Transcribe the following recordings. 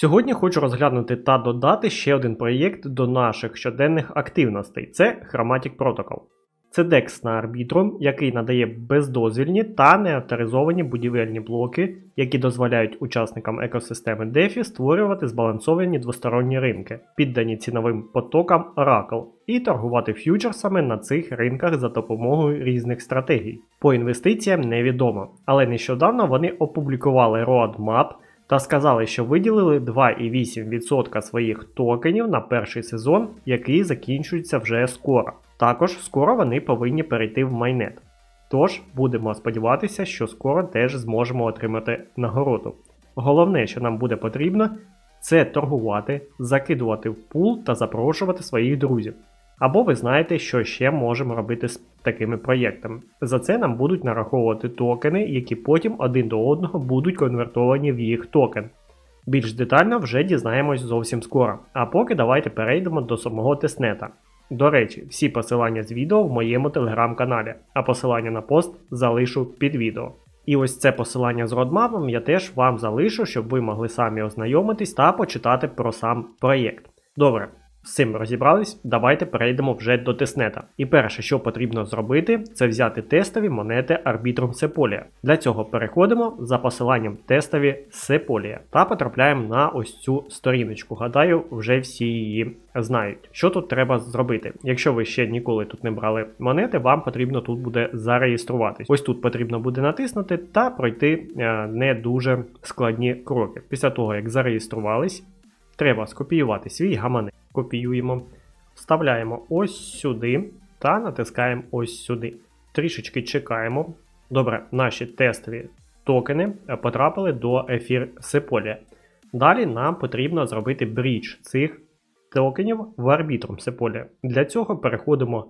Сьогодні хочу розглянути та додати ще один проєкт до наших щоденних активностей це Chromatic Protocol. Це DEX на Arbitrum, який надає бездозвільні та неавторизовані будівельні блоки, які дозволяють учасникам екосистеми DeFi створювати збалансовані двосторонні ринки, піддані ціновим потокам Oracle, і торгувати ф'ючерсами на цих ринках за допомогою різних стратегій. По інвестиціям невідомо, але нещодавно вони опублікували roadmap та сказали, що виділили 2,8% своїх токенів на перший сезон, який закінчується вже скоро. Також скоро вони повинні перейти в майнет. Тож будемо сподіватися, що скоро теж зможемо отримати нагороду. Головне, що нам буде потрібно, це торгувати, закидувати в пул та запрошувати своїх друзів. Або ви знаєте, що ще можемо робити з такими проєктами. За це нам будуть нараховувати токени, які потім один до одного будуть конвертовані в їх токен. Більш детально вже дізнаємось зовсім скоро. А поки давайте перейдемо до самого тестнета. До речі, всі посилання з відео в моєму телеграм-каналі, а посилання на пост залишу під відео. І ось це посилання з родмапом я теж вам залишу, щоб ви могли самі ознайомитись та почитати про сам проєкт. Добре, з цим розібрались, давайте перейдемо вже до тестнета. І перше, що потрібно зробити, це взяти тестові монети Arbitrum Sepolia. Для цього переходимо за посиланням тестові Sepolia та потрапляємо на ось цю сторіночку. Гадаю, вже всі її знають. Що тут треба зробити? Якщо ви ще ніколи тут не брали монети, вам потрібно тут буде зареєструватись. Ось тут потрібно буде натиснути та пройти е, не дуже складні кроки. Після того, як зареєструвались, треба скопіювати свій гаманець копіюємо, вставляємо ось сюди та натискаємо ось сюди. Трішечки чекаємо. Добре, наші тестові токени потрапили до ефір Sepolia. Далі нам потрібно зробити брідж цих токенів в Arbitrum Sepolia. Для цього переходимо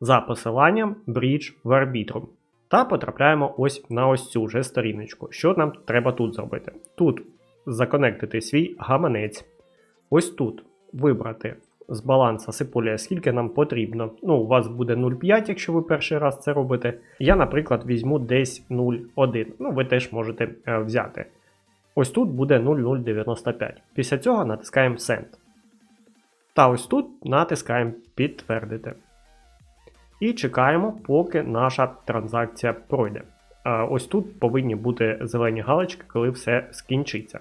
за посиланням Bridge в Arbitrum. Та потрапляємо ось на ось цю же сторіночку. Що нам треба тут зробити? Тут законектити свій гаманець. Ось тут вибрати з баланса Сиполія, скільки нам потрібно. Ну, у вас буде 0,5, якщо ви перший раз це робите. Я, наприклад, візьму десь 0,1. Ну, ви теж можете е, взяти. Ось тут буде 0,095. Після цього натискаємо Send. Та ось тут натискаємо Підтвердити. І чекаємо, поки наша транзакція пройде. Ось тут повинні бути зелені галочки, коли все скінчиться.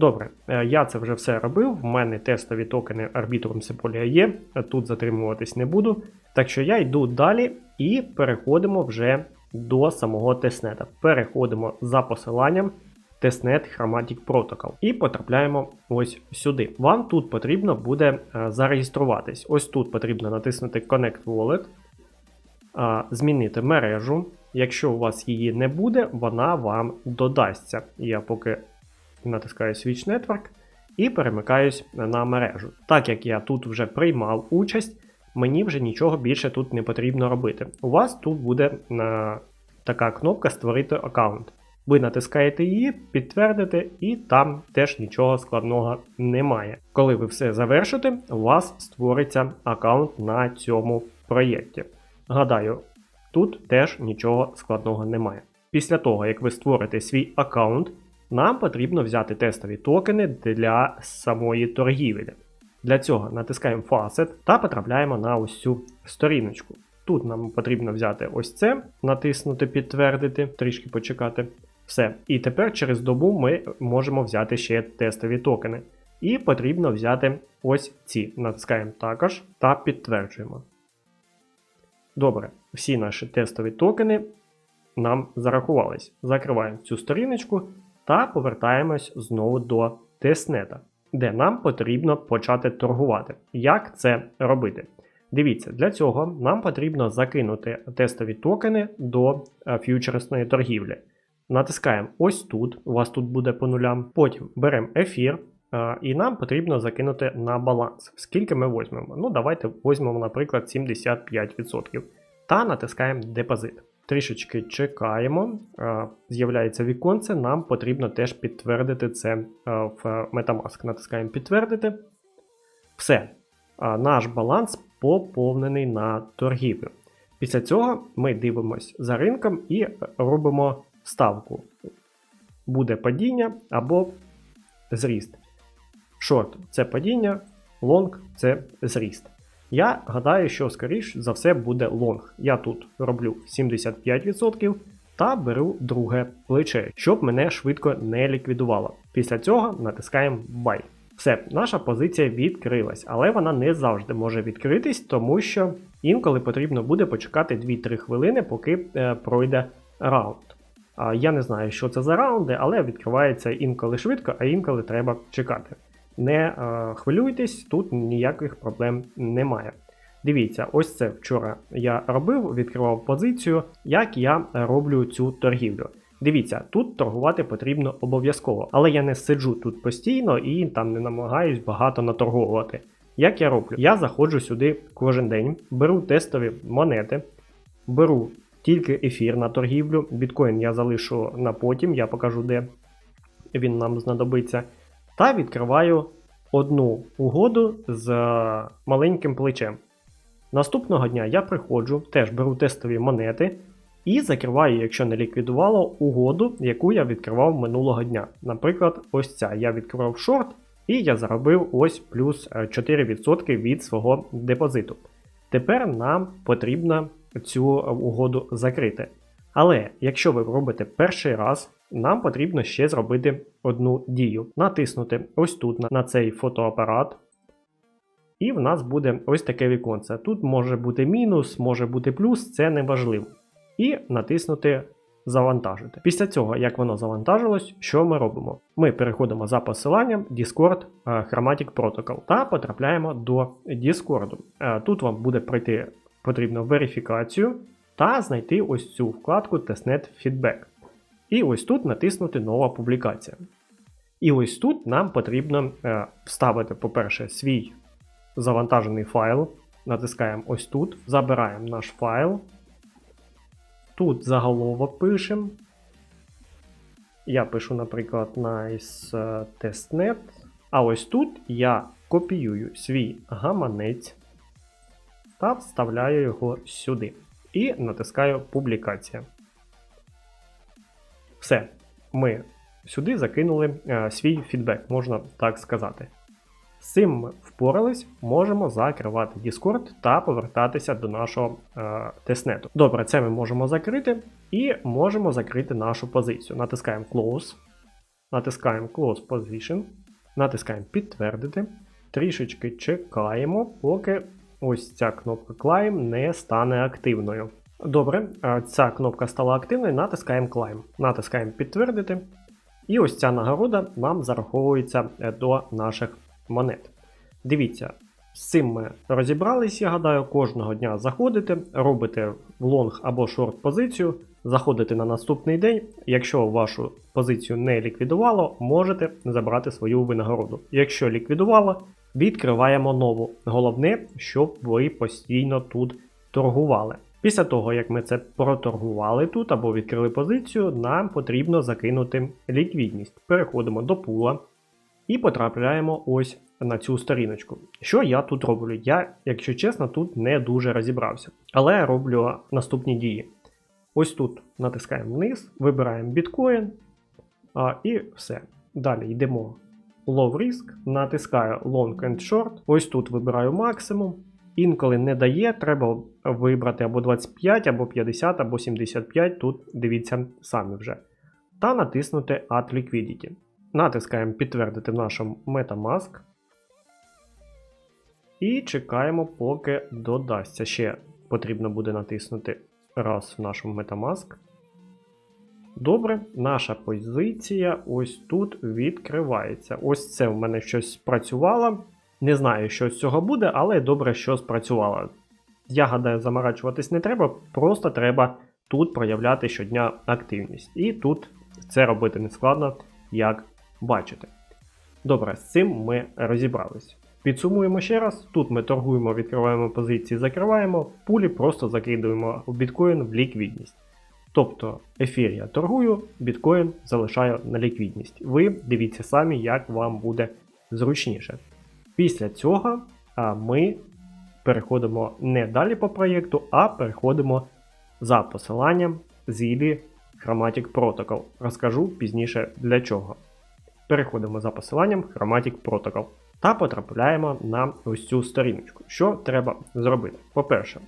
Добре, е, я це вже все робив. В мене тестові токени Arbitrum Sepolia є. Тут затримуватись не буду. Так що я йду далі і переходимо вже до самого тестнета. Переходимо за посиланням тестнет Chromatic Protocol і потрапляємо ось сюди. Вам тут потрібно буде е, зареєструватись. Ось тут потрібно натиснути Connect Wallet, змінити мережу. Якщо у вас її не буде, вона вам додасться. Я поки натискаю Switch Network і перемикаюсь на мережу. Так як я тут вже приймав участь, мені вже нічого більше тут не потрібно робити. У вас тут буде на така кнопка Створити аккаунт. Ви натискаєте її, підтвердите, і там теж нічого складного немає. Коли ви все завершите, у вас створиться аккаунт на цьому проєкті. Гадаю, тут теж нічого складного немає. Після того, як ви створите свій аккаунт, нам потрібно взяти тестові токени для самої торгівлі. Для цього натискаємо Facet та потрапляємо на ось цю сторіночку. Тут нам потрібно взяти ось це, натиснути Підтвердити, трішки почекати. Все. І тепер через добу ми можемо взяти ще тестові токени. І потрібно взяти ось ці. Натискаємо також та підтверджуємо. Добре, всі наші тестові токени нам зарахувались. Закриваємо цю сторіночку та повертаємось знову до тестнета, де нам потрібно почати торгувати. Як це робити? Дивіться, для цього нам потрібно закинути тестові токени до е, ф'ючерсної торгівлі. Натискаємо ось тут, у вас тут буде по нулям. Потім беремо ефір, е, і нам потрібно закинути на баланс. Скільки ми візьмемо? Ну, давайте візьмемо, наприклад, 75%. Та натискаємо депозит. Трішечки чекаємо, е, з'являється віконце, нам потрібно теж підтвердити це е, в Metamask. Натискаємо підтвердити. Все. Наш баланс поповнений на торгівлю. Після цього ми дивимося за ринком і робимо ставку. Буде падіння або зріст. Шорт це падіння, лонг це зріст. Я гадаю, що скоріш за все буде лонг. Я тут роблю 75% та беру друге плече, щоб мене швидко не ліквідувало. Після цього натискаємо Buy. Все, наша позиція відкрилась, але вона не завжди може відкритись, тому що інколи потрібно буде почекати 2-3 хвилини, поки е, пройде раунд. Я не знаю, що це за раунди, але відкривається інколи швидко, а інколи треба чекати. Не е, хвилюйтесь, тут ніяких проблем немає. Дивіться, ось це вчора я робив, відкривав позицію, як я роблю цю торгівлю. Дивіться, тут торгувати потрібно обов'язково, але я не сиджу тут постійно і там не намагаюсь багато наторговувати. Як я роблю? Я заходжу сюди кожен день, беру тестові монети, беру тільки ефір на торгівлю. Біткоін я залишу на потім, я покажу, де він нам знадобиться. Та відкриваю одну угоду з маленьким плечем. Наступного дня я приходжу, теж беру тестові монети і закриваю, якщо не ліквідувало, угоду, яку я відкривав минулого дня. Наприклад, ось ця. Я відкривав шорт і я заробив ось плюс 4% від свого депозиту. Тепер нам потрібно цю угоду закрити. Але якщо ви робите перший раз, нам потрібно ще зробити одну дію. Натиснути ось тут на цей фотоапарат. І в нас буде ось таке віконце. Тут може бути мінус, може бути плюс, це не важливо. І натиснути Завантажити. Після цього, як воно завантажилось, що ми робимо? Ми переходимо за посиланням Discord е, Chromatic Protocol та потрапляємо до Discord. Е, тут вам буде пройти потрібно верифікацію та знайти ось цю вкладку Testnet Feedback. І ось тут натиснути Нова публікація. І ось тут нам потрібно е, вставити, по-перше, свій завантажений файл. Натискаємо ось тут, забираємо наш файл. Тут заголовок пишемо. Я пишу, наприклад, nice testnet. А ось тут я копіюю свій гаманець та вставляю його сюди. І натискаю Публікація. Все. Ми сюди закинули е, свій фідбек, можна так сказати. З цим ми впорались, можемо закривати Discord та повертатися до нашого е, тестнету. Добре, це ми можемо закрити і можемо закрити нашу позицію. Натискаємо Close, натискаємо Close Position, натискаємо Підтвердити. Трішечки чекаємо, поки ось ця кнопка Climb не стане активною. Добре, ця кнопка стала активною, натискаємо Climb. Натискаємо Підтвердити. І ось ця нагорода нам зараховується е, до наших монет. Дивіться, з цим ми розібрались, я гадаю, кожного дня заходите, робите в лонг або шорт позицію, заходите на наступний день. Якщо вашу позицію не ліквідувало, можете забрати свою винагороду. Якщо ліквідувало, відкриваємо нову. Головне, щоб ви постійно тут торгували. Після того, як ми це проторгували тут або відкрили позицію, нам потрібно закинути ліквідність. Переходимо до пула і потрапляємо ось на цю сторіночку. Що я тут роблю? Я, якщо чесно, тут не дуже розібрався. Але я роблю наступні дії. Ось тут натискаємо вниз, вибираємо біткоін і все. Далі йдемо Low Risk, натискаю Long and Short. Ось тут вибираю максимум. Інколи не дає, треба вибрати або 25, або 50, або 75. Тут дивіться самі вже. Та натиснути Add Liquidity. Натискаємо підтвердити в нашому Metamask. І чекаємо, поки додасться. Ще потрібно буде натиснути раз в нашому Metamask. Добре, наша позиція ось тут відкривається. Ось це в мене щось спрацювало. Не знаю, що з цього буде, але добре, що спрацювало. Я гадаю, заморачуватись не треба, просто треба тут проявляти щодня активність. І тут це робити не складно, як бачите. Добре, з цим ми розібрались. Підсумуємо ще раз: тут ми торгуємо, відкриваємо позиції, закриваємо, пулі просто закидуємо в біткоін в ліквідність. Тобто ефір я торгую, біткоін залишаю на ліквідність. Ви дивіться самі, як вам буде зручніше. Після цього ми переходимо не далі по проєкту, а переходимо за посиланням ZILI Chromatic Protocol. Розкажу пізніше для чого. Переходимо за посиланням Chromatic Protocol та потрапляємо на ось цю сторіночку. Що треба зробити? По-перше,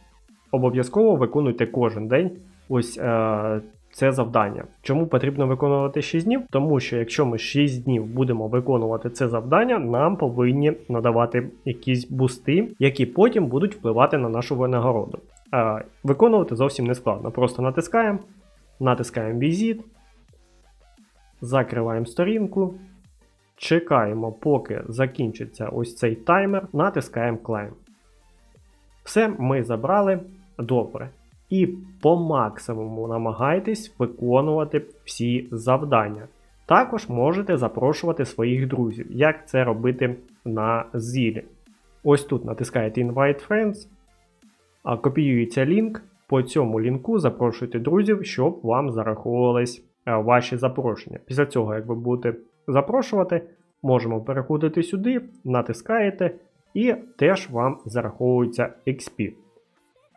обов'язково виконуйте кожен день ось е, це завдання. Чому потрібно виконувати 6 днів? Тому що якщо ми 6 днів будемо виконувати це завдання, нам повинні надавати якісь бусти, які потім будуть впливати на нашу винагороду. Виконувати зовсім не складно. Просто натискаємо, натискаємо Visit, закриваємо сторінку. Чекаємо, поки закінчиться ось цей таймер, натискаємо Climb. Все ми забрали добре. І по максимуму намагайтесь виконувати всі завдання. Також можете запрошувати своїх друзів, як це робити на зілі. Ось тут натискаєте Invite Friends, копіюється лінк. По цьому лінку запрошуйте друзів, щоб вам зараховувались ваші запрошення. Після цього, як ви будете запрошувати, можемо переходити сюди, натискаєте, і теж вам зараховується XP.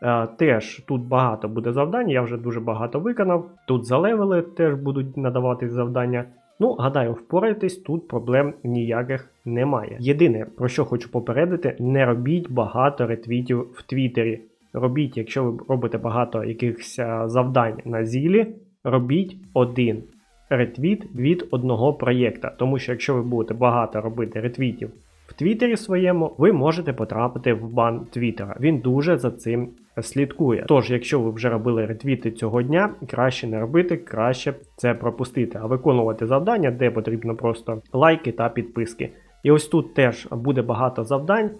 Е, теж тут багато буде завдань, я вже дуже багато виконав. Тут залевели теж будуть надавати завдання. Ну, гадаю, впорайтесь, тут проблем ніяких немає. Єдине, про що хочу попередити, не робіть багато ретвітів в Твіттері. Робіть, якщо ви робите багато якихось е, завдань на зілі, робіть один ретвіт від одного проєкта. Тому що якщо ви будете багато робити ретвітів Твіттері своєму, ви можете потрапити в бан Твіттера. Він дуже за цим слідкує. Тож, якщо ви вже робили ретвіти цього дня, краще не робити, краще це пропустити, а виконувати завдання, де потрібно просто лайки та підписки. І ось тут теж буде багато завдань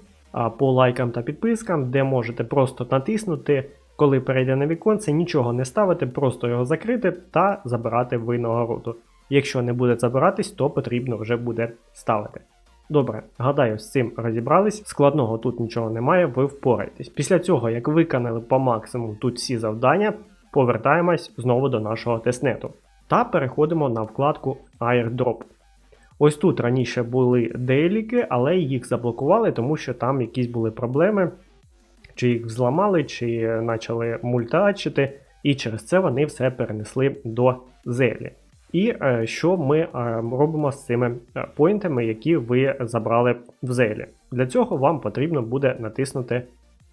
по лайкам та підпискам, де можете просто натиснути коли перейде на віконце, нічого не ставити, просто його закрити та забирати винагороду. Якщо не буде забиратись, то потрібно вже буде ставити. Добре, гадаю, з цим розібрались. Складного тут нічого немає, ви впораєтесь. Після цього, як виконали по максимуму тут всі завдання, повертаємось знову до нашого тестнету. Та переходимо на вкладку Airdrop. Ось тут раніше були дейліки, але їх заблокували, тому що там якісь були проблеми чи їх зламали, чи почали мультачити, і через це вони все перенесли до зелі. І е, що ми е, робимо з цими е, поінтами, які ви забрали в зелі? Для цього вам потрібно буде натиснути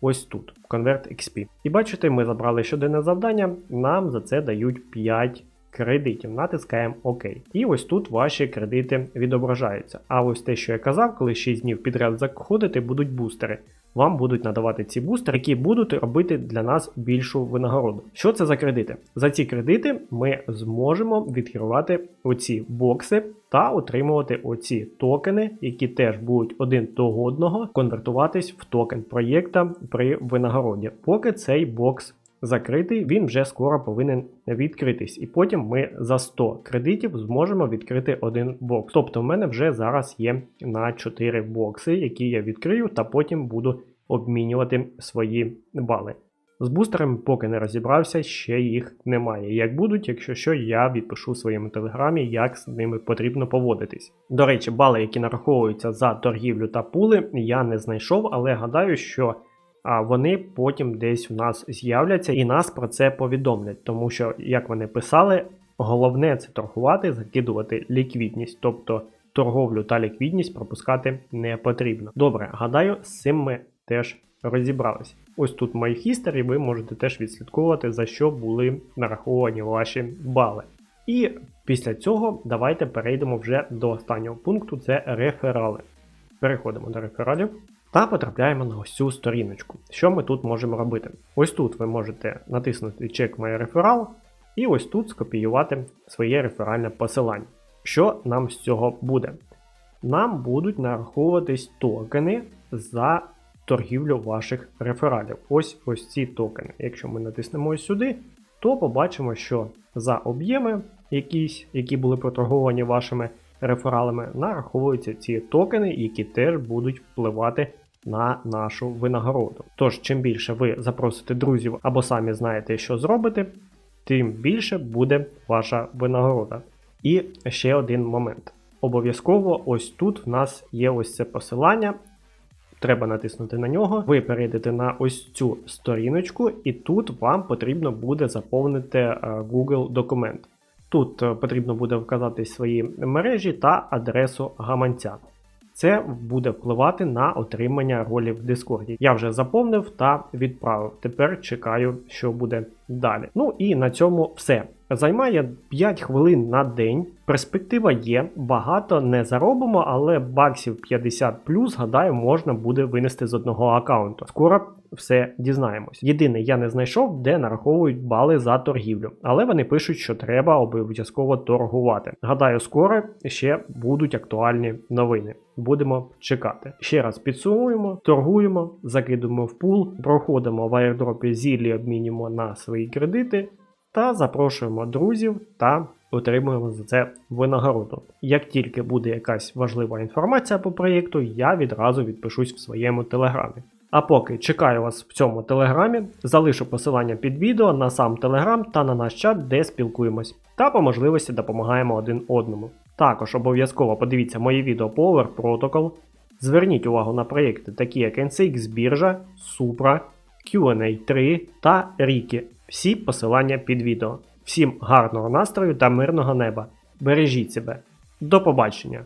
ось тут, Convert XP. І бачите, ми забрали щоденне завдання, нам за це дають 5 кредитів. Натискаємо ОК. І ось тут ваші кредити відображаються. А ось те, що я казав, коли 6 днів підряд заходите, будуть бустери вам будуть надавати ці бустери, які будуть робити для нас більшу винагороду. Що це за кредити? За ці кредити ми зможемо відкривати оці бокси та отримувати оці токени, які теж будуть один до одного конвертуватись в токен проєкта при винагороді, поки цей бокс закритий, він вже скоро повинен відкритись. І потім ми за 100 кредитів зможемо відкрити один бокс. Тобто в мене вже зараз є на 4 бокси, які я відкрию, та потім буду обмінювати свої бали. З бустерами, поки не розібрався, ще їх немає. Як будуть, якщо що, я відпишу в своєму телеграмі, як з ними потрібно поводитись. До речі, бали, які нараховуються за торгівлю та пули, я не знайшов, але гадаю, що а вони потім десь у нас з'являться і нас про це повідомлять, тому що, як вони писали, головне це торгувати, закидувати ліквідність, тобто торговлю та ліквідність пропускати не потрібно. Добре, гадаю, з цим ми теж розібрались. Ось тут в моїй хістері ви можете теж відслідковувати, за що були нараховані ваші бали. І після цього давайте перейдемо вже до останнього пункту це реферали. Переходимо до рефералів. Та потрапляємо на ось цю сторіночку. Що ми тут можемо робити? Ось тут ви можете натиснути Check My реферал, і ось тут скопіювати своє реферальне посилання. Що нам з цього буде? Нам будуть нараховуватись токени за торгівлю ваших рефералів. Ось ось ці токени. Якщо ми натиснемо ось сюди, то побачимо, що за об'єми якісь, які були проторговані вашими рефералами, нараховуються ці токени, які теж будуть впливати на нашу винагороду. Тож, чим більше ви запросите друзів або самі знаєте, що зробите, тим більше буде ваша винагорода. І ще один момент. Обов'язково ось тут в нас є ось це посилання. Треба натиснути на нього. Ви перейдете на ось цю сторіночку, і тут вам потрібно буде заповнити е, Google документ. Тут е, потрібно буде вказати свої мережі та адресу гаманця. Це буде впливати на отримання ролі в Discord. Я вже заповнив та відправив. Тепер чекаю, що буде далі. Ну і на цьому все. Займає 5 хвилин на день. Перспектива є, багато не заробимо, але баксів 50 плюс, гадаю, можна буде винести з одного аккаунту. Скоро все дізнаємось. Єдине, я не знайшов, де нараховують бали за торгівлю, але вони пишуть, що треба обов'язково торгувати. Гадаю, скоро ще будуть актуальні новини. Будемо чекати. Ще раз підсумуємо, торгуємо, закидуємо в пул, проходимо в аірдропі зіллі, обмінюємо на свої кредити та запрошуємо друзів та отримуємо за це винагороду. Як тільки буде якась важлива інформація по проєкту, я відразу відпишусь в своєму телеграмі. А поки чекаю вас в цьому телеграмі, залишу посилання під відео на сам телеграм та на наш чат, де спілкуємось, та по можливості допомагаємо один одному. Також обов'язково подивіться моє відео по Over Protocol. Зверніть увагу на проєкти, такі як NCX біржа, Supra, Q&A 3 та Riki. Всі посилання під відео. Всім гарного настрою та мирного неба. Бережіть себе. До побачення!